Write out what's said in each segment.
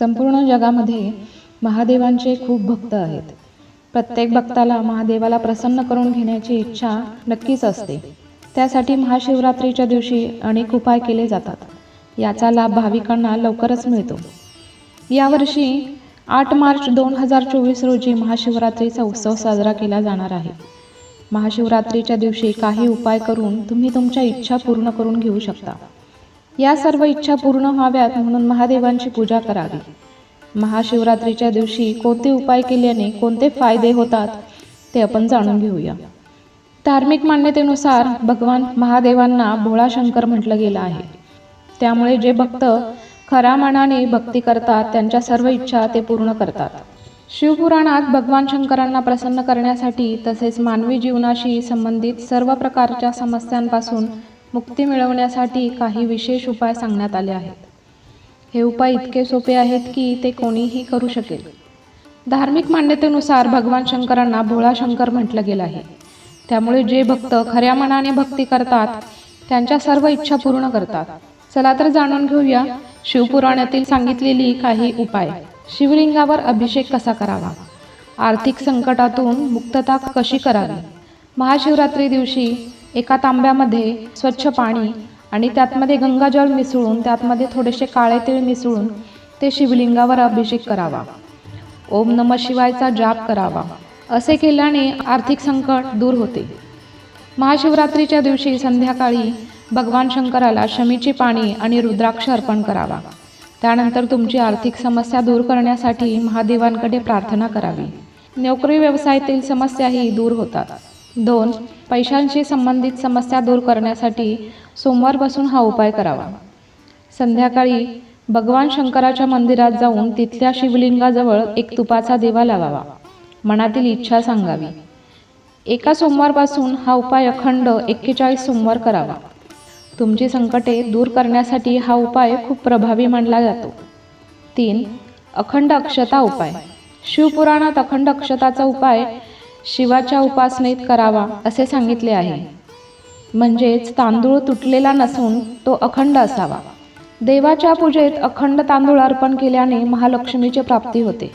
संपूर्ण जगामध्ये महादेवांचे खूप भक्त आहेत. प्रत्येक भक्ताला महादेवाला प्रसन्न करून घेण्याची इच्छा नक्कीच असते. त्यासाठी महाशिवरात्रीच्या दिवशी अनेक उपाय केले जातात. याचा लाभ भाविकांना लवकरच मिळतो. यावर्षी आठ मार्च दोन हजार चोवीस रोजी महाशिवरात्रीचा उत्सव साजरा केला जाणार आहे. महाशिवरात्रीच्या दिवशी काही उपाय करून तुम्ही तुमच्या इच्छा पूर्ण करून घेऊ शकता. या सर्व इच्छा पूर्ण व्हाव्यात म्हणून महादेवांची पूजा करावी. महाशिवरात्रीच्या दिवशी कोणते उपाय केल्याने कोणते फायदे होतात ते आपण जाणून घेऊया. धार्मिक मान्यतेनुसार भगवान महादेवांना भोळा शंकर म्हटलं गेलं आहे. त्यामुळे जे भक्त खऱ्या मनाने भक्ती करतात त्यांच्या सर्व इच्छा ते पूर्ण करतात. शिवपुराणात भगवान शंकरांना प्रसन्न करण्यासाठी तसेच मानवी जीवनाशी संबंधित सर्व प्रकारच्या समस्यांपासून मुक्ती मिळवण्यासाठी काही विशेष उपाय सांगण्यात आले आहेत. हे उपाय इतके सोपे आहेत की ते कोणीही करू शकेल. धार्मिक मान्यतेनुसार भगवान शंकरांना भोळा शंकर म्हटलं गेलं आहे. त्यामुळे जे भक्त खऱ्या मनाने भक्ती करतात त्यांच्या सर्व इच्छा पूर्ण करतात. चला तर जाणून घेऊया शिवपुराणातील सांगितलेली काही उपाय. शिवलिंगावर अभिषेक कसा करावा? आर्थिक संकटातून मुक्तता कशी करावी? महाशिवरात्री दिवशी एका तांब्यामध्ये स्वच्छ पाणी आणि त्यातमध्ये गंगाजल मिसळून त्यातमध्ये थोडेसे काळे तीळ मिसळून ते शिवलिंगावर अभिषेक करावा. ओम नम शिवायचा जाप करावा. असे केल्याने आर्थिक संकट दूर होते. महाशिवरात्रीच्या दिवशी संध्याकाळी भगवान शंकराला शमीची पाणी आणि रुद्राक्ष अर्पण करावा. त्यानंतर तुमची आर्थिक समस्या दूर करण्यासाठी महादेवांकडे प्रार्थना करावी. नोकरी व्यवसायातील समस्याही दूर होतात. दोन पैशांशी संबंधित समस्या दूर करण्यासाठी सोमवारपासून हा उपाय करावा. संध्याकाळी भगवान शंकराच्या मंदिरात जाऊन तिथल्या शिवलिंगाजवळ एक तुपाचा दिवा लावावा. मनातील इच्छा सांगावी. एका सोमवारपासून हा उपाय अखंड एक्केचाळीस सोमवार करावा. तुमची संकटे दूर करण्यासाठी हा उपाय खूप प्रभावी मानला जातो. तीन अखंड अक्षता उपाय. शिवपुराणात अखंड अक्षताचा उपाय शिवाच्या उपासनेत करावा असे सांगितले आहे. म्हणजेच तांदूळ तुटलेला नसून तो अखंड असावा. देवाच्या पूजेत अखंड तांदूळ अर्पण केल्याने महालक्ष्मीची प्राप्ती होते.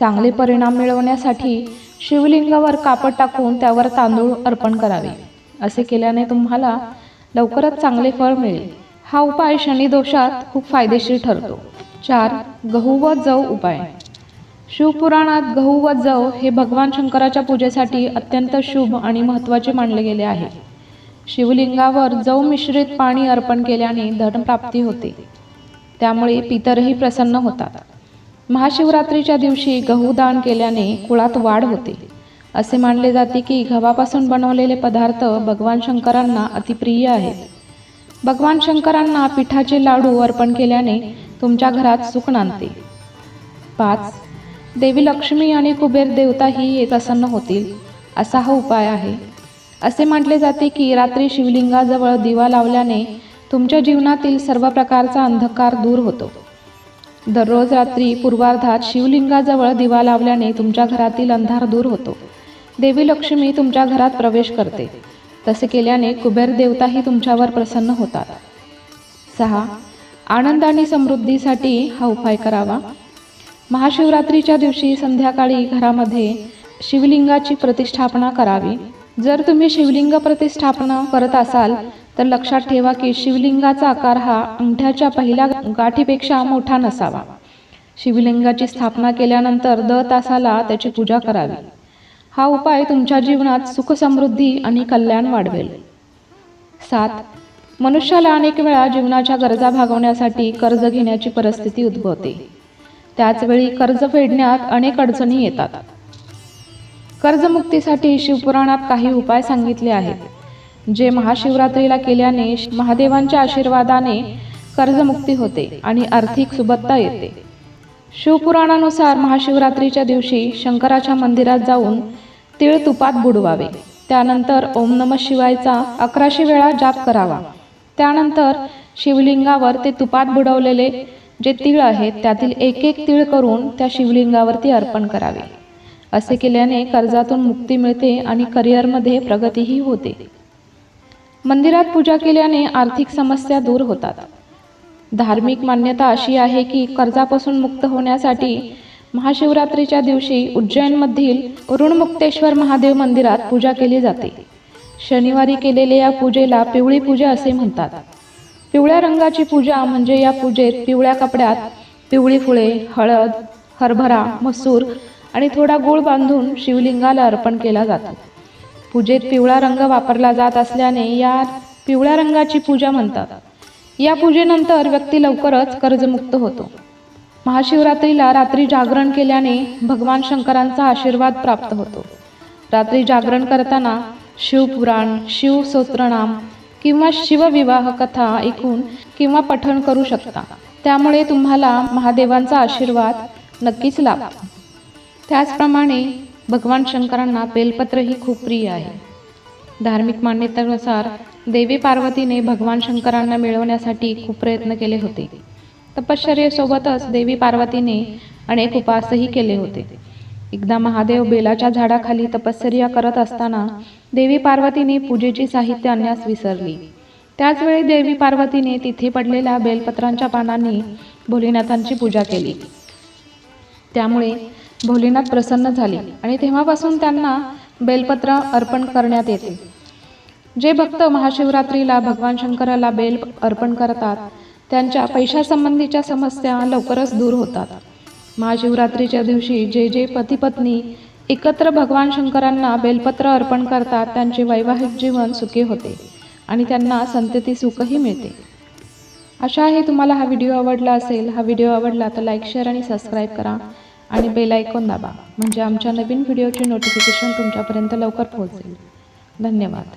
चांगले परिणाम मिळवण्यासाठी शिवलिंगावर कापड टाकून त्यावर तांदूळ अर्पण करावे. असे केल्याने तुम्हाला लवकरच चांगले फळ मिळेल. हा उपाय शनिदोषात खूप फायदेशीर ठरतो. चार गहू व जव उपाय. शिवपुराणात गहू व जव हे भगवान शंकराच्या पूजेसाठी अत्यंत शुभ आणि महत्त्वाचे मानले गेले आहे. शिवलिंगावर जव मिश्रित पाणी अर्पण केल्याने धनप्राप्ती होते. त्यामुळे पितरही प्रसन्न होतात. महाशिवरात्रीच्या दिवशी गहू दान केल्याने कुळात वाढ होते. असे मानले जाते की गव्हापासून बनवलेले पदार्थ भगवान शंकरांना अतिप्रिय आहेत. भगवान शंकरांना पिठाचे लाडू अर्पण केल्याने तुमच्या घरात सुख नांदते. पाच देवी लक्ष्मी आणि कुबेर देवताही प्रसन्न होतील असा हा उपाय आहे. असे म्हटले जाते की रात्री शिवलिंगाजवळ दिवा लावल्याने तुमच्या जीवनातील सर्व प्रकारचा अंधकार दूर होतो. दररोज रात्री पूर्वार्धात शिवलिंगाजवळ दिवा लावल्याने तुमच्या घरातील अंधार दूर होतो. देवी लक्ष्मी तुमच्या घरात प्रवेश करते. तसे केल्याने कुबेर देवताही तुमच्यावर प्रसन्न होतात. सहा. आनंद आणि समृद्धीसाठी हा उपाय करावा. महाशिवरात्रीच्या दिवशी संध्याकाळी घरामध्ये शिवलिंगाची प्रतिष्ठापना करावी. जर तुम्ही शिवलिंग प्रतिष्ठापना करत असाल तर लक्षात ठेवा की शिवलिंगाचा आकार हा अंगठ्याच्या पहिल्या गाठीपेक्षा मोठा नसावा. शिवलिंगाची स्थापना केल्यानंतर द तासाला त्याची पूजा करावी. हा उपाय तुमच्या जीवनात सुख समृद्धी आणि कल्याण वाढवेल. सात. मनुष्याला अनेक वेळा जीवनाच्या गरजा भागवण्यासाठी कर्ज घेण्याची परिस्थिती उद्भवते. त्याचवेळी कर्ज फेडण्यात अनेक अडचणी येतात. कर्जमुक्तीसाठी शिवपुराणात काही उपाय सांगितले आहेत. जे महाशिवरात्रीला केल्याने महादेवांच्या आशीर्वादाने कर्जमुक्ती होते आणि आर्थिक सुबत्ता येते. शिवपुराणानुसार महाशिवरात्रीच्या दिवशी शंकराच्या मंदिरात जाऊन तीळ तुपात बुडवावे. त्यानंतर ओम नम शिवायचा अकराशे वेळा जाप करावा. त्यानंतर शिवलिंगावर ते तुपात बुडवलेले जे तीळ आहेत त्यातील एक एक तीळ करून त्या शिवलिंगावरती अर्पण करावे. असे केल्याने कर्जातून मुक्ती मिळते आणि करिअरमध्ये प्रगतीही होते. मंदिरात पूजा केल्याने आर्थिक समस्या दूर होतात. धार्मिक मान्यता अशी आहे की कर्जापासून मुक्त होण्यासाठी महाशिवरात्रीच्या दिवशी उज्जैनमधील ऋणमुक्तेश्वर महादेव मंदिरात पूजा केली जाते. शनिवारी केलेल्या या पूजेला पिवळी पूजा असे म्हणतात. पिवळ्या रंगाची पूजा म्हणजे या पूजेत पिवळ्या कपड्यात पिवळी फुले हळद हरभरा मसूर आणि थोडा गूळ बांधून शिवलिंगाला अर्पण केला जातो. पूजेत पिवळा रंग वापरला जात असल्याने या पिवळ्या रंगाची पूजा म्हणतात. या पूजेनंतर व्यक्ती लवकरच कर्जमुक्त होतो. महाशिवरात्रीला रात्री जागरण केल्याने भगवान शंकरांचा आशीर्वाद प्राप्त होतो. रात्री जागरण करताना शिवपुराण शिवस्तोत्रनाम किंवा शिवविवाह कथा ऐकून किंवा पठण करू शकता. त्यामुळे तुम्हाला महादेवांचा आशीर्वाद नक्कीच लाभतो. त्याचप्रमाणे भगवान शंकरांना बेलपत्र ही खूप प्रिय आहे. धार्मिक मान्यतेनुसार देवी पार्वतीने भगवान शंकरांना मिळवण्यासाठी खूप प्रयत्न केले होते. तपश्चर्येसोबतच देवी पार्वतीने अनेक उपासही केले होते. एकदा महादेव बेलाच्या झाडाखाली तपश्चर्या करत असताना देवी पार्वतीने पूजेची साहित्य आणण्यास विसरली. त्याचवेळी देवी पार्वतीने तिथे पडलेल्या बेलपत्रांच्या पानांनी भोलेनाथांची पूजा केली. त्यामुळे भोलेनाथ प्रसन्न झाले आणि तेव्हापासून त्यांना बेलपत्र अर्पण करण्यात येते. जे भक्त महाशिवरात्रीला भगवान शंकराला बेल अर्पण करतात त्यांच्या पैशासंबंधीच्या समस्या लवकरच दूर होतात. महाशिवरात्रीच्या दिवशी जे जे पती पत्नी एकत्र भगवान शंकरांना बेलपत्र अर्पण करतात त्यांचे वैवाहिक जीवन सुखी होते आणि त्यांना संतती सुखही मिळते. अशा आहे तुम्हाला हा व्हिडिओ आवडला असेल हा व्हिडिओ आवडला तर लाईक शेअर आणि सबस्क्राईब करा आणि बेल आयकॉन दाबा म्हणजे आमच्या नवीन व्हिडिओचे नोटिफिकेशन तुमच्यापर्यंत लवकर पोहोचेल. धन्यवाद.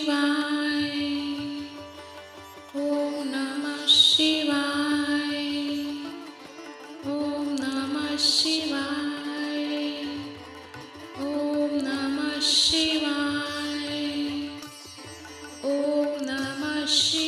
আসে